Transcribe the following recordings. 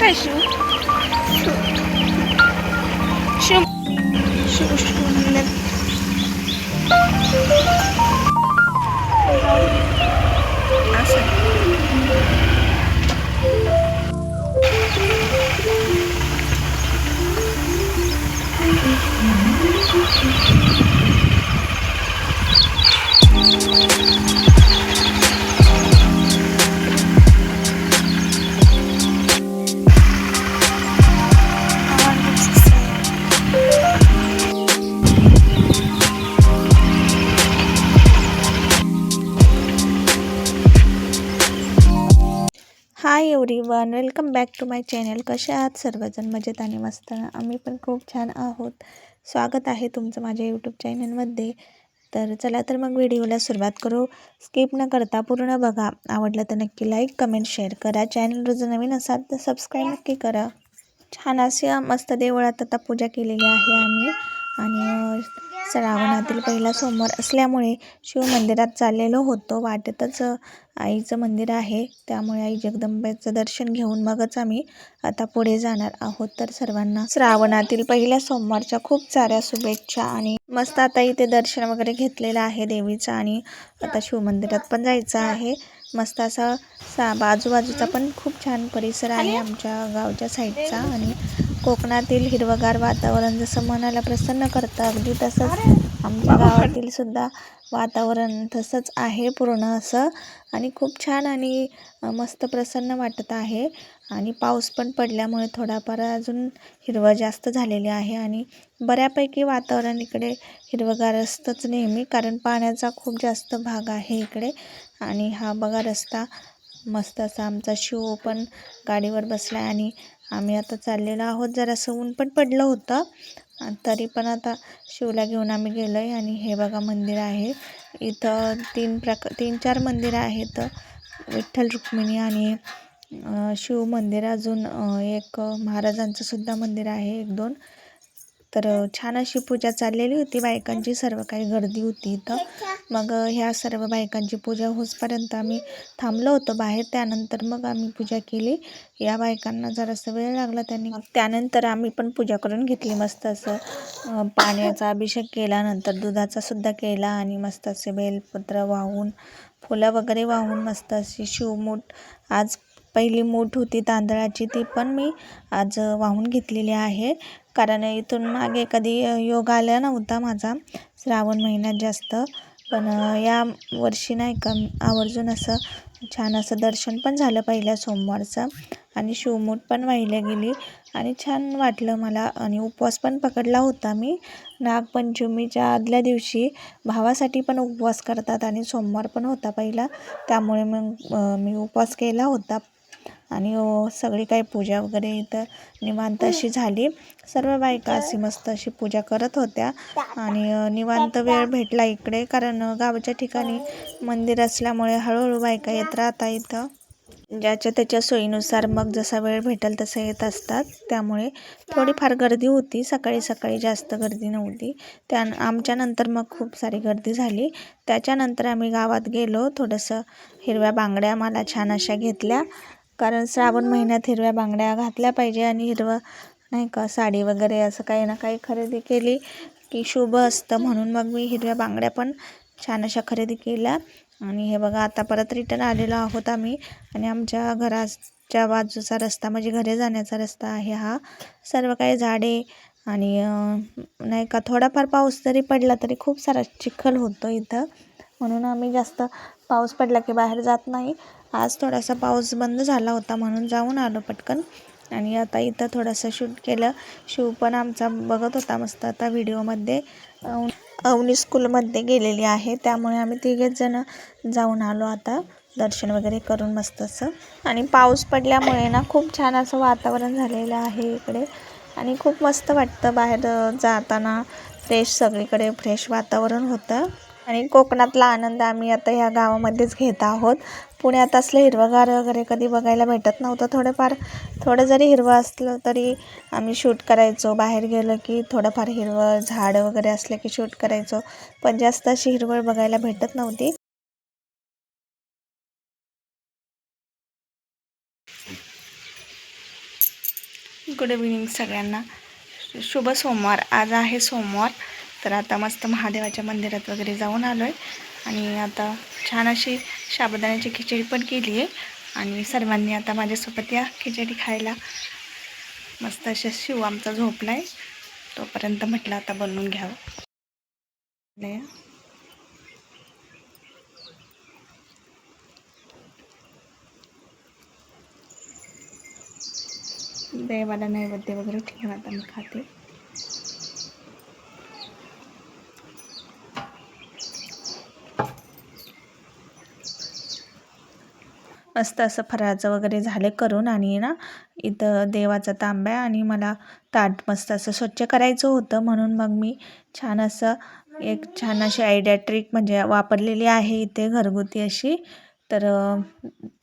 काय शिव शिव शिव शिव म्हणलं. असं everyone welcome back to my channel कसे आहात? सर्वजण मजेत आणि मस्त. आम्ही पण खूप छान आहोत. स्वागत आहे तुमचं माझ्या यूट्यूब चॅनलमध्ये तर चला तर मग व्हिडिओला सुरुवात करू. स्किप न करता पूर्ण बघा. आवडलं तर नक्की लाईक कमेंट शेअर करा. चॅनल जर नवीन असाल तर सबस्क्राईब नक्की करा. छान अशी मस्त देवळात आता पूजा केलेली आहे आम्ही. आणि श्रावणातील पहिला सोमवार असल्यामुळे शिवमंदिरात चाललेलो होतो. वाटेतच आईचं मंदिर आहे. त्यामुळे आई जगदंबेचं दर्शन घेऊन मगच आम्ही आता पुढे जाणार आहोत. तर सर्वांना श्रावणातील पहिल्या सोमवारच्या खूप साऱ्या शुभेच्छा आणि मस्त आता इथे दर्शन वगैरे घेतलेलं आहे देवीचं आणि आता शिवमंदिरात पण जायचं आहे. मस्त असा सा बाजूबाजूचा पण खूप छान परिसर आहे आमच्या गावच्या साईडचा. आणि कोकणातील हिरवगार वातावरण जसं मनाला प्रसन्न करतं अगदी तसंच आमच्या गावातील सुद्धा वातावरण तसंच आहे पूर्ण असं. आणि खूप छान आणि मस्त प्रसन्न वाटत आहे. आणि पाऊस पण पडल्यामुळे थोडाफार अजून हिरवं जास्त झालेली आहे आणि बऱ्यापैकी वातावरण इकडे हिरवगार असतंच नेहमी कारण पाण्याचा खूप जास्त भाग आहे इकडे. आणि हा बघा रस्ता मस्त असा आमचा शिव पण गाडीवर बसला आहे आणि आम्ही आता चाललेलो आहोत. जरासं ऊन पण पडलं होतं तरी पण आता शिवला घेऊन आम्ही गेलो आहे आणि हे बघा मंदिर आहे. इथं तीन प्रक तीन चार मंदिरं आहेत. विठ्ठल रुक्मिणी आणि शिव मंदिर अजून एक महाराजांचं सुद्धा मंदिर आहे एक दोन. तर छान अशी पूजा चाललेली होती बायकांची सर्व काही गर्दी होती इथं. मग ह्या सर्व बायकांची पूजा होसपर्यंत आम्ही थांबलो होतो बाहेर. त्यानंतर मग आम्ही पूजा केली. या बायकांना जरासं वेळ लागला त्यांनी. त्यानंतर आम्ही पण पूजा करून घेतली. मस्त असं पाण्याचा अभिषेक केला. नंतर दुधाचा सुद्धा केला आणि मस्त असे बेलपत्र वाहून फुलं वगैरे वाहून मस्त अशी शिवमूठ आज पहिली मूठ होती तांदळाची ती पण मी आज वाहून घेतलेली आहे. कारण इथून मागे कधी योग आला नव्हता माझा श्रावण महिन्यात जास्त. पण या वर्षी नाही का आवर्जून असं छान असं दर्शन पण झालं पहिल्या सोमवारचं. आणि शिवमूठ पण वाहिल्या गेली. आणि छान वाटलं मला. आणि उपवास पण पकडला होता मी. नागपंचमीच्या आदल्या दिवशी भावासाठी पण उपवास करतात आणि सोमवार पण होता पहिला. त्यामुळे मग मी उपवास केला होता. आणि सगळी काही पूजा वगैरे इथं निवांत अशी झाली. सर्व बायका अशी मस्त अशी पूजा करत होत्या. आणि निवांत वेळ भेटला इकडे कारण गावच्या गावाच्या ठिकाणी मंदिर असल्यामुळे हळूहळू बायका येत राहता इथं. ज्याच्या त्याच्या सोयीनुसार मग जसा वेळ भेटेल तसं येत असतात. त्यामुळे थोडीफार गर्दी होती. सकाळी सकाळी जास्त गर्दी नव्हती. त्या आमच्यानंतर मग खूप सारी गर्दी झाली. त्याच्यानंतर आम्ही गावात गेलो. थोडंसं हिरव्या बांगड्या मला छान अशा घेतल्या. कारण श्रावण महिन्यात हिरव्या बांगड्या घातल्या पाहिजे आणि हिरवं नाही का साडी वगैरे असं काही ना काही खरेदी केली की शुभ असतं. म्हणून मग मी हिरव्या बांगड्या पण छान अशा खरेदी केल्या. आणि हे बघा आता परत रिटर्न आलेलो आहोत आम्ही. आणि आमच्या घराच्या बाजूचा रस्ता म्हणजे घरी जाण्याचा रस्ता आहे हा. सर्व काही झाडे आणि नाही का थोडाफार पाऊस जरी पडला तरी खूप सारा चिखल होतो इथं. म्हणून आम्ही जास्त पाऊस पडला की बाहेर जात नाही. आज थोडासा पाऊस बंद झाला होता म्हणून जाऊन आलो पटकन. आणि आता इथं थोडंसं शूट केलं. शिव पण आमचा बघत होता मस्त आता व्हिडिओमध्ये. अवनी स्कूलमध्ये गेलेली आहे. त्यामुळे आम्ही तिघेच जण जाऊन आलो आता. दर्शन वगैरे करून मस्त असं आणि पाऊस पडल्यामुळे ना खूप छान असं वातावरण झालेलं आहे इकडे. आणि खूप मस्त वाटतं बाहेर जाताना. फ्रेश सगळीकडे फ्रेश वातावरण होतं. आणि कोकणातला आनंद आम्ही आता ह्या गावामध्येच घेत आहोत. पुण्यात असलं हिरवंगार वगैरे कधी बघायला भेटत नव्हतं. थोडंफार थोडं जरी हिरवं असलं तरी आम्ही शूट करायचो. बाहेर गेलो की थोडंफार हिरवं झाडं वगैरे असलं की शूट करायचो. पण जास्त अशी हिरवळ बघायला भेटत नव्हती. गुड इव्हिनिंग सगळ्यांना. शुभ सोमवार. आज आहे सोमवार. तर आता मस्त महादेवाच्या मंदिरात वगैरे जाऊन आलो आहे आणि आता छान अशी साबुदाण्याची खिचडी पण केली आहे. आणि सर्वांनी आता माझ्यासोबत या खिचडी खायला. मस्त अशा शिव आमचा झोपला आहे तोपर्यंत म्हटलं आता बनवून घ्यावं. देवाला नैवेद्य वगैरे ठेवून आता मी खाते. मस्त असं फराळाचं वगैरे झाले करून आणि ना इथं देवाचा तांब्या आणि मला ताट मस्त असं स्वच्छ करायचं होतं. म्हणून मग मी छान असं एक छान अशी आयडिया ट्रिक म्हणजे वापरलेली आहे इथे घरगुती अशी. तर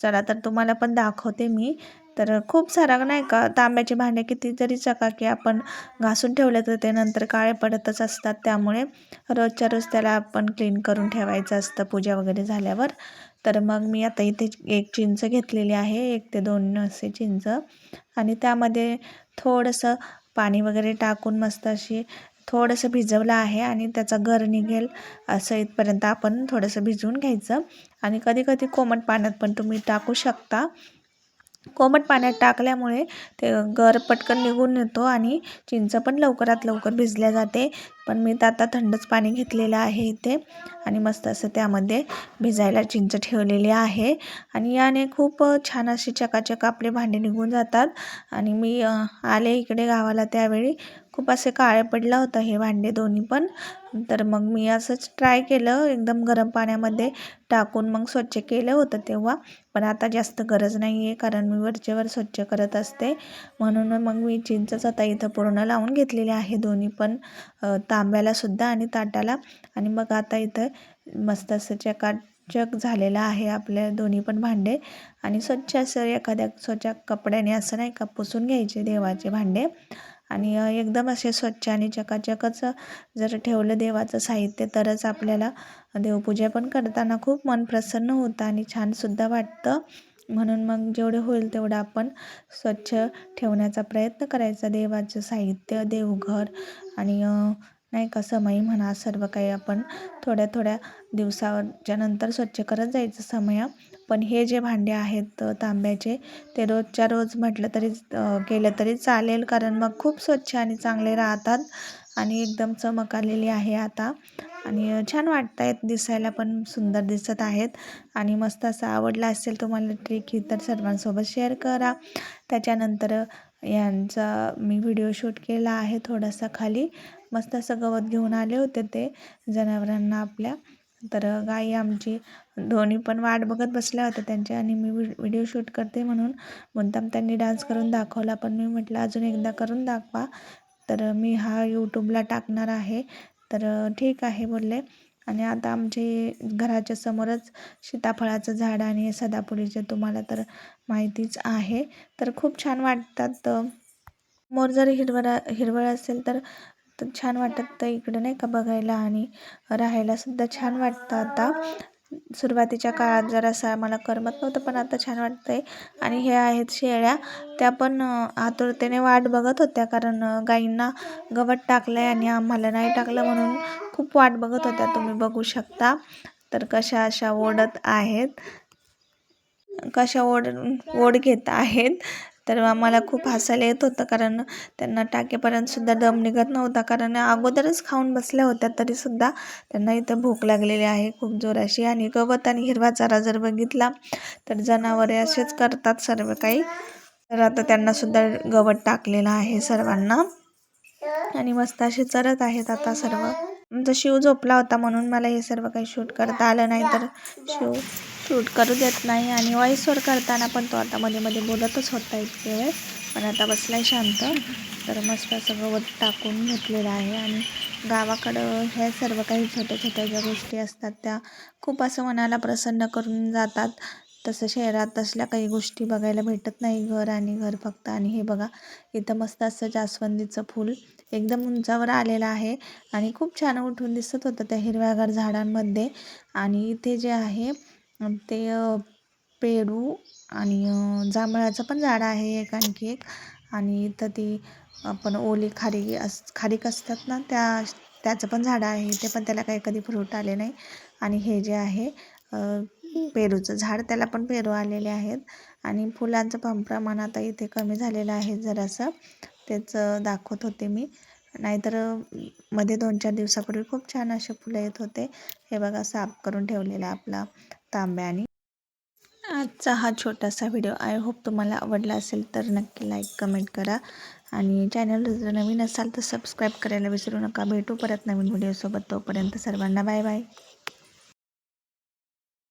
चला तर तुम्हाला पण दाखवते मी. तर खूप सारा नाही का तांब्याचे भांडे किती जरी चकाकी आपण घासून ठेवले तर ते नंतर काळे पडतच असतात. त्यामुळे रोजच्या रोज त्याला आपण क्लीन करून ठेवायचं असतं पूजा वगैरे झाल्यावर. तर मग मी आता इथे एक चिंच घेतलेली आहे एक ते दोन असे चिंच. आणि त्यामध्ये थोडंसं पाणी वगैरे टाकून मस्त अशी थोडंसं भिजवलं आहे आणि त्याचा गर निघेल असं इथपर्यंत आपण थोडंसं भिजवून घ्यायचं. आणि कधी कधी कोमट पाण्यात पण तुम्ही टाकू शकता. कोमट पाण्यात टाकल्यामुळे ते गर पटकन निघून येतो आणि चिंच पण लवकरात लवकर भिजल्या जाते. पण मी तर आता थंडच पाणी घेतलेलं आहे इथे आणि मस्त असं त्यामध्ये भिजायला चिंच ठेवलेली आहे. आणि याने खूप छान अशी चकाचक आपले भांडे निघून जातात. आणि मी आले इकडे गावाला त्यावेळी. खूप असे काळे पडलं होतं हे भांडे दोन्ही पण. तर मग मी असंच ट्राय केलं एकदम गरम पाण्यामध्ये टाकून मग स्वच्छ केलं होतं तेव्हा. पण आता जास्त गरज नाही आहे कारण मी वरचेवर स्वच्छ करत असते. म्हणून मग मी चिंचच आता इथं पूर्ण लावून घेतलेले आहे दोन्ही पण तांब्यालासुद्धा आणि ताटाला. आणि मग आता इथं मस्त असं चकाट चक झालेलं आहे आपल्या दोन्ही पण भांडे. आणि स्वच्छ असं एखाद्या स्वच्छ कपड्याने असं नाही का पुसून घ्यायचे देवाचे भांडे. आणि एकदम असे स्वच्छ आणि चकाचकच जर ठेवलं देवाचं साहित्य तरच आपल्याला देवपूजा पण करताना खूप मन प्रसन्न होतं आणि छानसुद्धा वाटतं. म्हणून मग जेवढं होईल तेवढं आपण स्वच्छ ठेवण्याचा प्रयत्न करायचा. देवाचं साहित्य देवघर आणि नाही का? समय म्हणा सर्व काही आपण थोड्या थोड्या दिवसाच्या नंतर स्वच्छ करत जायचं समय. पण हे जे भांडे आहेत तांब्याचे ते रोजच्या रोज म्हटलं तरी केलं तरी चालेल. कारण मग खूप स्वच्छ आणि चांगले राहतात आणि एकदम चमक आलेली आहे आता. आणि छान वाटत आहेत दिसायला पण सुंदर दिसत आहेत. आणि मस्त असं आवडला असेल तुम्हाला ट्रिक ही तर सर्वांसोबत शेअर करा. त्याच्यानंतर यांचा मी व्हिडिओ शूट केला आहे थोडासा खाली. मस्त असं गवत घेऊन आले होते ते जनावरांना आपल्या. तर गाई आमची दोन्ही पण वाट बघत बसल्या होत्या त्यांच्या आणि मी व्हिडिओ शूट करते म्हणून. मुद्दाम त्यांनी डान्स करून दाखवला पण मी म्हटलं अजून एकदा करून दाखवा. तर मी हा यूट्यूबला टाकणार आहे. तर ठीक आहे बोलले. आणि आता आमचे घराच्या समोरच सीताफळाचं झाड आणि सदाफुलीचे तुम्हाला तर माहितीच आहे. तर खूप छान वाटतात मोर जर हिरवळ हिरवळ असेल तर तर छान वाटतं इकडं नाही का बघायला आणि राहायलासुद्धा छान वाटतं आता. सुरुवातीच्या काळात जरासा मला करमत नव्हतं पण आता छान वाटतं आहे आणि हे आहेत शेळ्या. त्या पण आतुरतेने वाट बघत होत्या कारण गाईंना गवत टाकलं आहे आणि आम्हाला नाही टाकलं म्हणून खूप वाट बघत होत्या. तुम्ही बघू शकता. तर कशा अशा ओढत आहेत. कशा ओढ ओढ घेत आहेत. तर आम्हाला खूप हसायला येत होतं कारण त्यांना टाकेपर्यंतसुद्धा दम निघत नव्हता. कारण अगोदरच खाऊन बसल्या होत्या तरीसुद्धा त्यांना इथं भूक लागलेली आहे. खूप जोराशी आणि गवत आणि हिरवा चारा जर बघितला तर जनावरे असेच करतात सर्व काही. तर आता त्यांनासुद्धा गवत टाकलेलं आहे सर्वांना. आणि मस्त असे चरत आहेत आता सर्व. आमचा शिव झोपला होता म्हणून मला हे सर्व काही शूट करता आलं नाही तर शिव शूट करू देत नाही. आणि वॉईसवर करताना पण तो आता मध्ये मध्ये बोलतच होता इतके वेळ. पण आता बसलाय शांत. तर मस्त असं वत टाकून घेतलेलं आहे. आणि गावाकडं ह्या सर्व काही छोट्या छोट्या ज्या गोष्टी असतात त्या खूप असं मनाला प्रसन्न करून जातात. तसं शहरात तसल्या काही गोष्टी बघायला भेटत नाही. घर आणि घर फक्त. आणि हे बघा इथं मस्त असं जास्वंदीचं फूल एकदम उंचावर आलेला आहे आणि खूप छान उठून दिसत होतं त्या हिरव्यागार झाडांमध्ये. आणि इथे जे आहे ते पेरू आणि जांभळाचं पण झाड आहे एक आणखी एक. आणि इथं ती आपण ओली खारी अस खारीक असतात ना त्या त्याचं पण झाडं आहे. ते पण त्याला काही कधी फ्रूट आले नाही. आणि हे जे आहे पेरूचं झाड त्याला पण पेरू आलेले आहेत. आणि फुलांचं पण प्रमाण आता इथे कमी झालेलं आहे जरासं. तेच दाखवत होते मी. नाहीतरमध्ये दोन चार दिवसापूर्वी खूप छान असे फुलं येत होते. हे बघा साफ करून ठेवलेला आपला तांब्याने. आजचा हा छोटासा व्हिडिओ आय होप तुम्हाला आवडला असेल तर नक्की लाईक कमेंट करा. आणि चॅनल जर नवीन असाल तर सबस्क्राईब करायला विसरू नका. भेटू परत नवीन व्हिडिओसोबत. तोपर्यंत सर्वांना बाय बाय.